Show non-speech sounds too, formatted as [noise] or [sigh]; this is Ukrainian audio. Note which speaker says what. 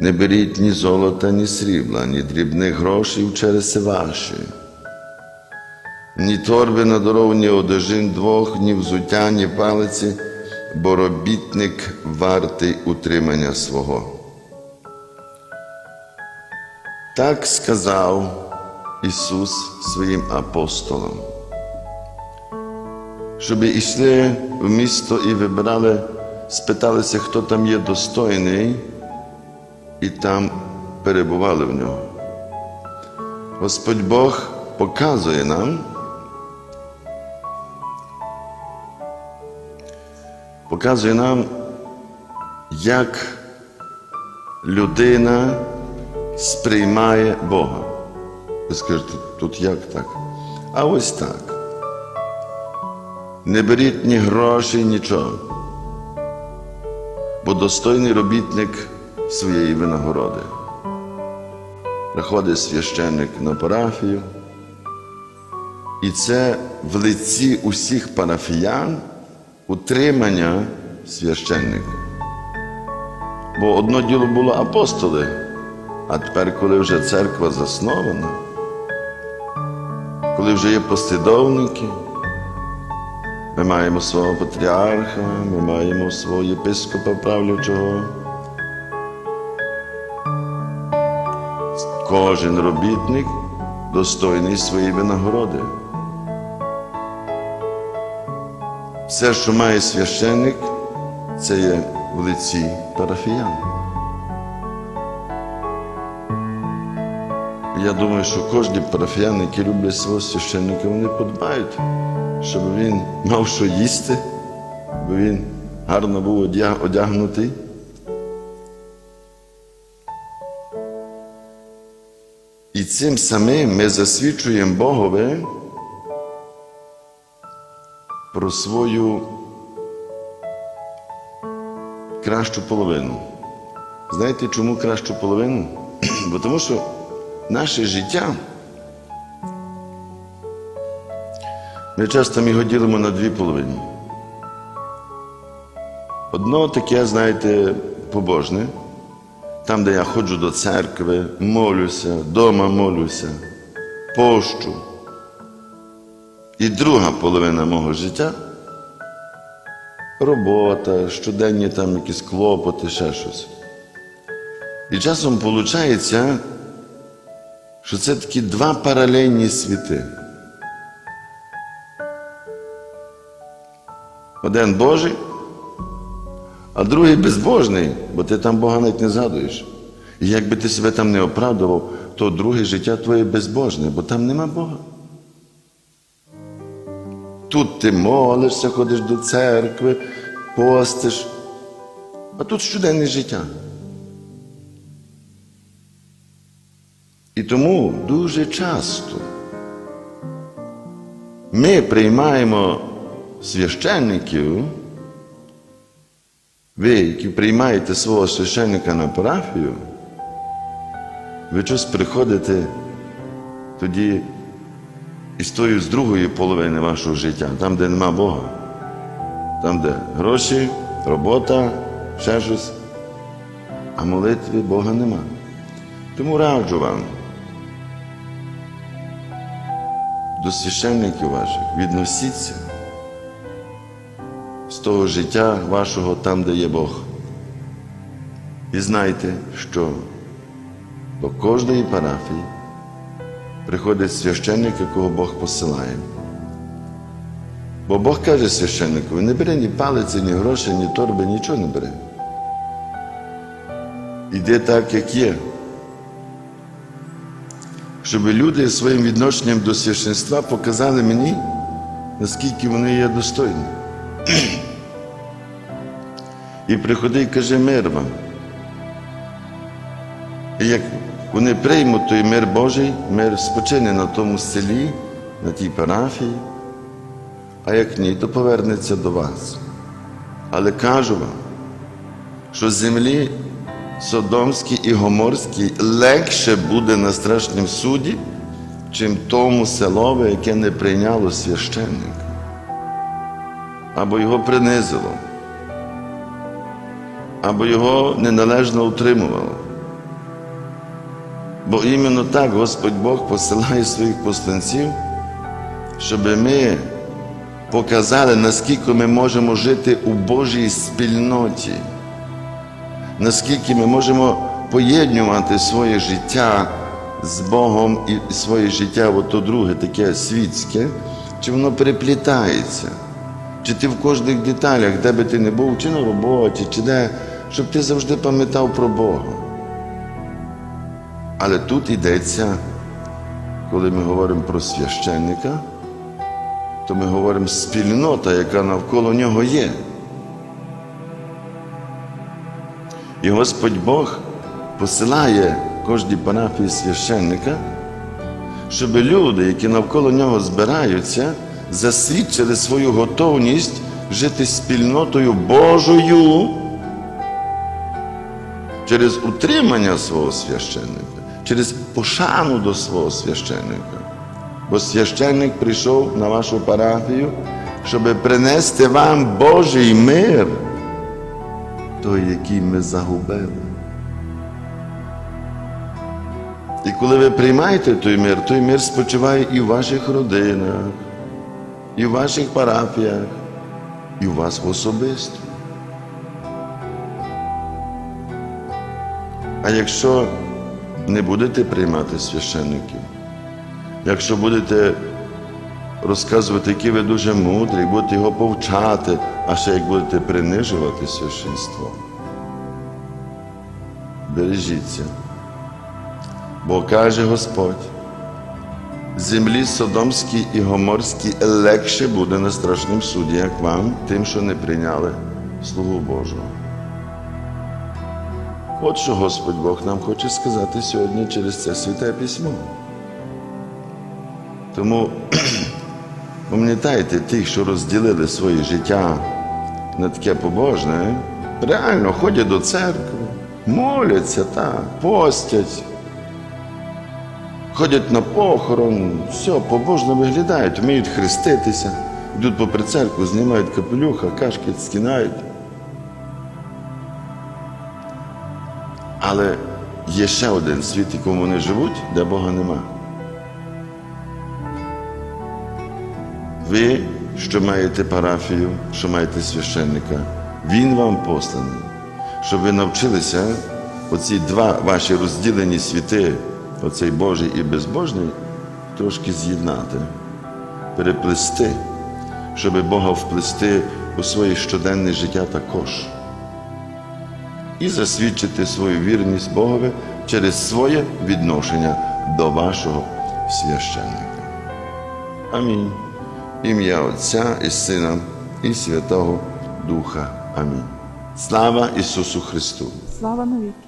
Speaker 1: Не беріть ні золота, ні срібла, ні дрібних грошей в череси ваші, ні торби на дорогу, ні одежин двох, ні взуття, ні палиці, бо робітник вартий утримання свого. Так сказав Ісус своїм апостолам, щоб йшли в місто і вибирали, спиталися, хто там є достойний, і там перебували в нього. Господь Бог показує нам, показує нам, як людина сприймає Бога. Ви скажете, тут як так? А ось так. Не беріть ні грошей, нічого. Бо достойний робітник своєї винагороди. Приходить священник на парафію, і це в лиці усіх парафіян утримання священника. Бо одно діло було апостоли, а тепер, коли вже церква заснована, коли вже є послідовники, ми маємо свого патріарха, ми маємо свого єпископа правлячого. Кожен робітник достойний своєї винагороди. Все, що має священник, це є в лиці парафіян. Я думаю, що кожні парафіяни, які люблять свого священника, вони подбають, щоб він мав що їсти, бо він гарно був одягнутий. І цим самим ми засвідчуємо Богові про свою кращу половину. Знаєте, чому кращу половину? [clears throat] Бо тому що наше життя ми часто його ділимо на дві половини. Одно таке, знаєте, побожне, там, де я ходжу до церкви, молюся, вдома молюся, пощу. І друга половина мого життя робота, щоденні там якісь клопоти, ще щось. І часом виходить, що це такі два паралельні світи. Один Божий, а другий безбожний, бо ти там Бога навіть не згадуєш. І якби ти себе там не оправдував, то друге життя твоє безбожне, бо там нема Бога. Тут ти молишся, ходиш до церкви, постиш, а тут щоденне життя. І тому дуже часто ми приймаємо священників, ви, які приймаєте свого священника на парафію, ви щось приходите тоді із тою з другої половини вашого життя, там, де нема Бога, там, де гроші, робота, ще щось, а молитви Бога нема. Тому раджу вам до священників ваших відносіться з того життя вашого там, де є Бог. І знайте, що до кожної парафії приходить священник, якого Бог посилає. Бо Бог каже священнику, не бери ні палиці, ні грошей, ні торби, нічого не бери. Іди так, як є. Щоб люди своїм відношенням до священства показали мені, наскільки вони є достойні. І приходи і каже мир вам. І як вони приймуть той мир Божий, мир спочине на тому селі, на тій парафії, а як ні, то повернеться до вас. Але кажу вам, що землі Содомській і Гоморській легше буде на страшнім суді, чим тому селове, яке не прийняло священника, або його принизило, або його неналежно утримувало. Бо іменно так Господь Бог посилає своїх посланців, щоб ми показали, наскільки ми можемо жити у Божій спільноті, наскільки ми можемо поєднувати своє життя з Богом і своє життя, ото друге, таке світське, чи воно переплітається, чи ти в кожних деталях, де би ти не був, чи на роботі, чи де, щоб ти завжди пам'ятав про Бога. Але тут йдеться, коли ми говоримо про священника, то ми говоримо спільнота, яка навколо нього є. І Господь Бог посилає кожній парафії священника, щоб люди, які навколо нього збираються, засвідчили свою готовність жити спільнотою Божою через утримання свого священника, через пошану до свого священника. Бо священник прийшов на вашу парафію, щоб принести вам Божий мир, той, який ми загубили. І коли ви приймаєте той мир, той мир спочиває і в ваших родинах, і в ваших парафіях, і у вас особисто. А якщо не будете приймати священників, якщо будете розказувати, які ви дуже мудрі, будете його повчати, а ще як будете принижувати священство, бережіться. Бо каже Господь, землі Содомській і Гоморській легше буде на страшним суді, як вам, тим, що не прийняли Слугу Божого. От що Господь Бог нам хоче сказати сьогодні через це святе письмо. Тому [clears throat] пам'ятайте тих, що розділили своє життя на таке побожне, реально ходять до церкви, моляться, так, постять, ходять на похорон, все, побожно виглядають, вміють хреститися, йдуть попри церкву, знімають капелюха, кашки скинають. Але є ще один світ, якому вони живуть, де Бога нема. Ви, що маєте парафію, що маєте священника, він вам посланий, щоб ви навчилися оці два ваші розділені світи, оцей Божий і безбожний, трошки з'єднати, переплести, щоб Бога вплести у своє щоденне життя також і засвідчити свою вірність Богові через своє відношення до вашого священника. Амінь. Ім'я Отця і Сина і Святого Духа. Амінь. Слава Ісусу Христу!
Speaker 2: Слава навіки!